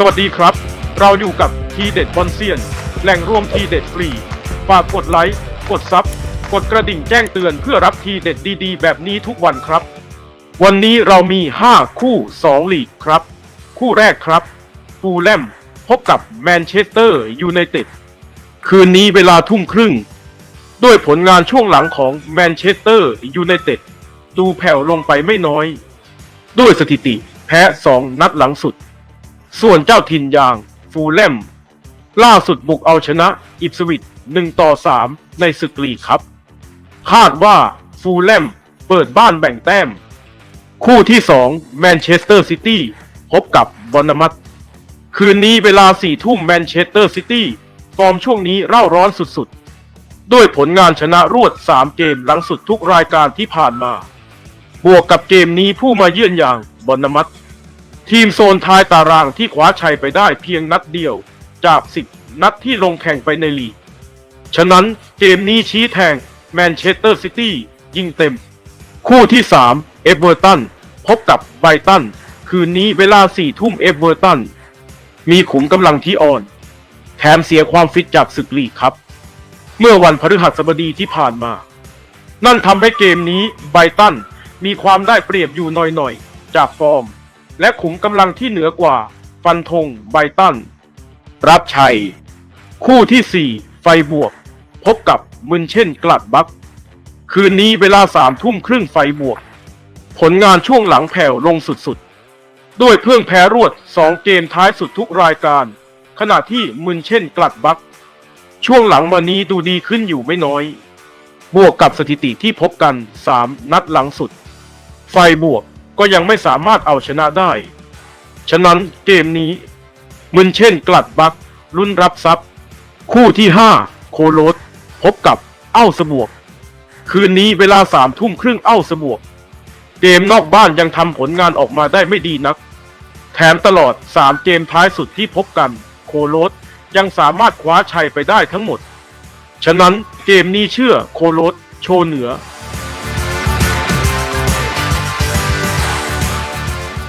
สวัสดีครับ เราอยู่กับทีเด็ดบอลเซียน แหล่งรวมทีเด็ดฟรี ฝากกดไลค์ กดซับ กดกระดิ่งแจ้งเตือนเพื่อรับทีเด็ดดีๆ แบบนี้ทุกวันครับ วันนี้เรามี 5 คู่ 2 ลีกครับ คู่แรกครับฟูลแลมพบกับแมนเชสเตอร์ยูไนเต็ด คืนนี้เวลาทุ่มครึ่ง ด้วยผลงานช่วงหลังของแมนเชสเตอร์ยูไนเต็ดดูแผ่วลงไปไม่น้อย ด้วยสถิติแพ้ 2 นัดหลังสุด ส่วนเจ้าถิ่นอย่างฟูลแลมล่าสุดบุกเอาชนะอิปสวิต1ต่อ 3 ในศึกลีกครับ คาดว่าฟูลแลมเปิดบ้านแบ่งแต้ม คู่ที่ 2 แมนเชสเตอร์ซิตี้พบกับบอนนามัตคืนนี้เวลาสี่ทุ่มแมนเชสเตอร์ซิตี้ฟอร์มช่วงนี้เร่าร้อนสุดๆ ด้วยผลงานชนะรวด 3 เกมหลังสุดทุกรายการที่ผ่านมา บวกกับเกมนี้ผู้มาเยือนอย่างบอนนามัต ทีมโซนท้ายตารางที่คว้าชัยไปได้เพียงนัดเดียวจาก 10 นัดที่ลงแข่งไปในลีก ฉะนั้นเกมนี้ชี้แทงแมนเชสเตอร์ซิตี้ยิงเต็ม คู่ที่ 3 เอเวอร์ตัน พบกับไบรตัน คืนนี้เวลา 4 ทุ่มเอเวอร์ตัน มีขุมกำลังที่อ่อน แถมเสียความฟิตจากศึกลีกครับ เมื่อวันพฤหัสบดีที่ผ่านมา นั่นทำให้เกมนี้ไบรตันมีความได้เปรียบอยู่หน่อยๆ จากฟอร์ม และขุมกำลังที่เหนือกว่า ฟันธงไบตัน รับชัย คู่ที่ 4 ไฟบวก พบกับมึนเช่นกลัดบัก คืนนี้เวลาสามทุ่มครึ่งไฟบวก ผลงานช่วงหลังแผ่วลงสุดๆ ด้วยเพื่องแพ้รวด 2 เกมท้ายสุดทุกรายการ ขณะที่มึนเช่นกลัดบัก ช่วงหลังมานี้ดูดีขึ้นอยู่ไม่น้อย บวกกับสถิติที่พบกัน 3 นัดหลังสุด ไฟบวก ก็ยังไม่สามารถเอาชนะได้ ฉะนั้นเกมนี้มึนเช่นกลัดบักรุ่นรับทรัพย์ คู่ที่ 5 โคโรสพบกับเอ้าสบวก คืนนี้เวลาสามทุ่มครึ่งเอ้าสบวก เกมนอกบ้านยังทำผลงานออกมาได้ไม่ดีนัก แถมตลอด 3 เกมท้ายสุดที่พบกัน โคโรสยังสามารถคว้าชัยไปได้ทั้งหมด ฉะนั้นเกมนี้เชื่อโคโรสโชว์เหนือ